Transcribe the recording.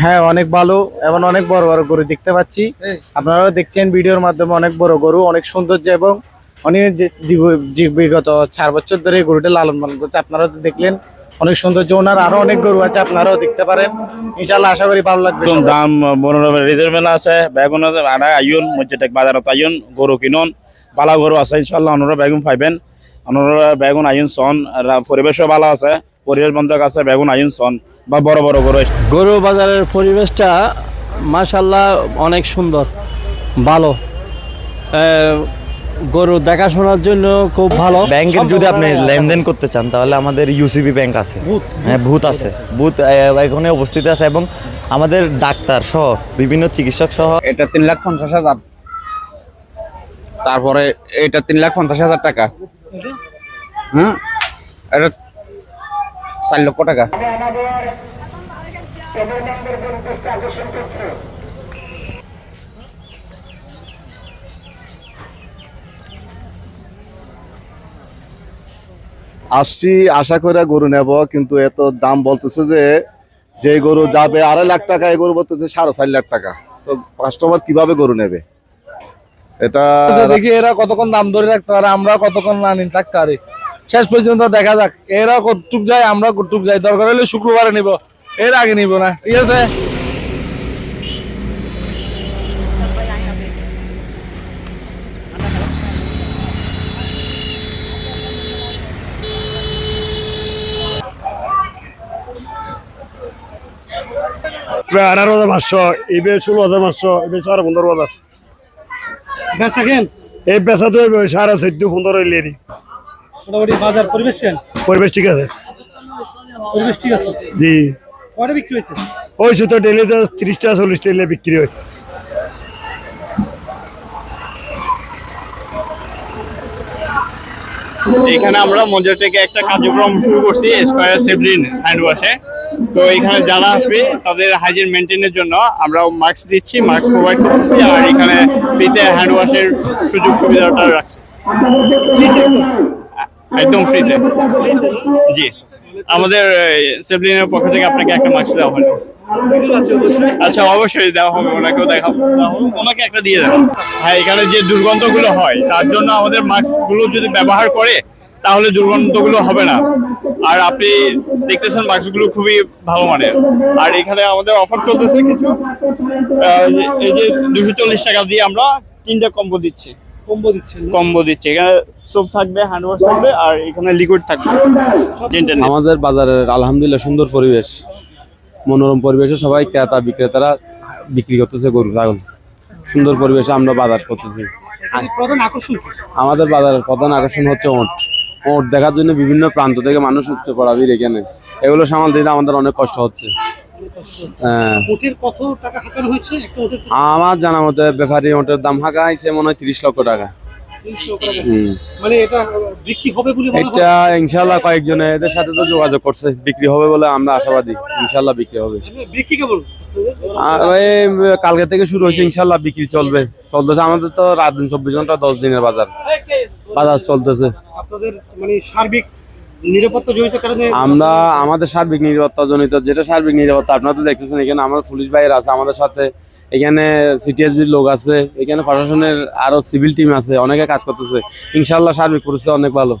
হ্যাঁ অনেক ভালো এবং অনেক বড় বড় গরু দেখতে পাচ্ছি। আপনারা দেখছেন ভিডিওর মাধ্যমে অনেক বড় গরু অনেক সৌন্দর্য এবং অনেক যে বিগত চার বছর ধরে গরুটা লালন পালন করছে। আপনারা তো দেখলেন অনেক সৌন্দর্য। ওনার আরও অনেক গরু আছে আপনারাও দেখতে পারেন। ইনশাল্লাহ আশা করি ভালো লাগবে দাম রিজার্ভেল আছে বেগুন আছে আড়াই আইন মসজিদ বাজারত আইন গরু কিনুন বালা গরু আছে ইনশাল্লাহ অনরা বেগুন পাইবেন। অনরা বেগুন আইন সন পরিবেশও ভালো আছে। পরিবেশ বন্ধক আছে বেগুন আইন সন বা বড় বড় গরু গরু বাজারের পরিবেশটা মাশাল্লাহ অনেক সুন্দর ভালো। গরু দেখাশোনার জন্য খুব ভালো। ব্যাংকের যদি আপনি লেনদেন করতে চান তাহলে আমাদের ইউসিবি ব্যাংক আছে। হ্যাঁ ভূত আছে। ভূত আহ, এখানে উপস্থিত আছে এবং আমাদের ডাক্তার সহ বিভিন্ন চিকিৎসক সহ এটা তিন লাখ পঞ্চাশ হাজার। তারপরে এটা তিন লাখ পঞ্চাশ হাজার টাকা। হুম? এটা চার লক্ষ টাকা। আসছি আশা করে গরু নেব কিন্তু এত দাম বলতেছে যে যে গরু যাবে আড়াই লাখ টাকা এই গরু বলতেছে সাড়ে চার লাখ টাকা। তো কাস্টমার কীভাবে গরু নেবে? এটা আচ্ছা, দেখি এরা কতক্ষণ দাম ধরে রাখতে পারে আমরা কতক্ষণ না নিতে থাকতে পারি শেষ পর্যন্ত দেখা যাক। এরা কতটুক যায় আমরা কতটুক যাই। দরকার হলে শুক্রবারে নিব। এর আগে নিব না। ঠিক আছে? প্রায় আঠারো হাজার পাঁচশো এবে ষোলো হাজার পাঁচশো এবে সাড়ে পনেরো হাজার। এই বেচা তো সাড়ে চোদ্দ পনেরো এলিয়ারি মোটামুটি বাজার পরিবেশ কেন পরিবেশ ঠিক আছে। পরিবেশ ঠিক আছে? জি। কয়টা বিক্রি হয়েছে? ওই তো ডেলি তো ত্রিশটা চল্লিশটা এলিয়া বিক্রি হয়। এখানে আমরা মঞ্জুর থেকে একটা কার্যক্রম শুরু করছি স্কয়ার সেভরিন হ্যান্ড ওয়াশে তো এখানে যারা আসবে তাদের হাইজিন মেনটেনের জন্য আমরা মাস্ক দিচ্ছি মাস্ক প্রোভাইড করছি আর এখানে ফ্রিতে হ্যান্ড ওয়াশের সুযোগ সুবিধাটা রাখছি। একদম ফ্রিতে জি। আমাদের সেভরিনের পক্ষ থেকে আপনাকে একটা মাস্ক দেওয়া হলো। আচ্ছা অবশ্যই দেওয়া হবে ওনাকেও দেখা ওনাকে একটা দিয়ে দেবেন হ্যাঁ এখানে যে দুর্গন্ধগুলো হয় তার জন্য আমাদের মাস্কগুলো যদি ব্যবহার করে তাহলে দুর্গন্ধগুলো হবে না। আর আপনি দেখতেছেন মাস্কগুলো খুবই ভালো মানের। আর এখানে আমাদের অফার চলতেছে কিছু এই যে দুশো চল্লিশ টাকা দিয়ে আমরা তিনটা কম্বো দিচ্ছি। কম্বো দিচ্ছেন কম্বো দিচ্ছি। এখানে সোপ থাকবে হ্যান্ড ওয়াশ থাকবে আর এখানে লিকুইড থাকবে। আমাদের বাজারের আলহামদুলিল্লাহ সুন্দর পরিবেশ মনোরম পরিবেশে সবাই ক্রেতা বিক্রেতারা বিক্রি করতেছে গরু ছাগল। সুন্দর পরিবেশে আমরা বাজার করতেছি। প্রধান আকর্ষণ আমাদের বাজারের প্রধান আকর্ষণ হচ্ছে ওট। ওট দেখার জন্য বিভিন্ন প্রান্ত থেকে মানুষ উঠছে পড়াবির এখানে। এগুলো সামাল দিতে আমাদের অনেক কষ্ট হচ্ছে। হ্যাঁ। আমার জানা মতে ব্যাপারী ওটের দাম হাঁকা হয়েছে মনে হয় তিরিশ লক্ষ টাকা। মানে এটা ইনশাল্লাহ কয়েকজনে এদের সাথে তো যোগাযোগ করছে বিক্রি হবে বলে আমরা আশাবাদী। ইনশাল্লাহ বিক্রি হবে। কালকে থেকে শুরু হয়েছে ইনশাল্লাহ বিক্রি চলবে। চলতেছে আমাদের তো রাত দিন চব্বিশ ঘণ্টা দশ দিনের বাজার। বাজার চলতেছে। আপনাদের মানে সার্বিক আমরা আমাদের সার্বিক নিরাপত্তা জনিত, যেটা সার্বিক নিরাপত্তা, আপনারা তো দেখতেছেন এখানে আমার পুলিশ ভাইয়ের আছে, আমাদের সাথে এখানে সিটিএসবির লোক আছে, এখানে প্রশাসনের আরও সিভিল টিম আছে, অনেকে কাজ করতেছে। ইনশাল্লাহ সার্বিক পরিস্থিতি অনেক ভালো।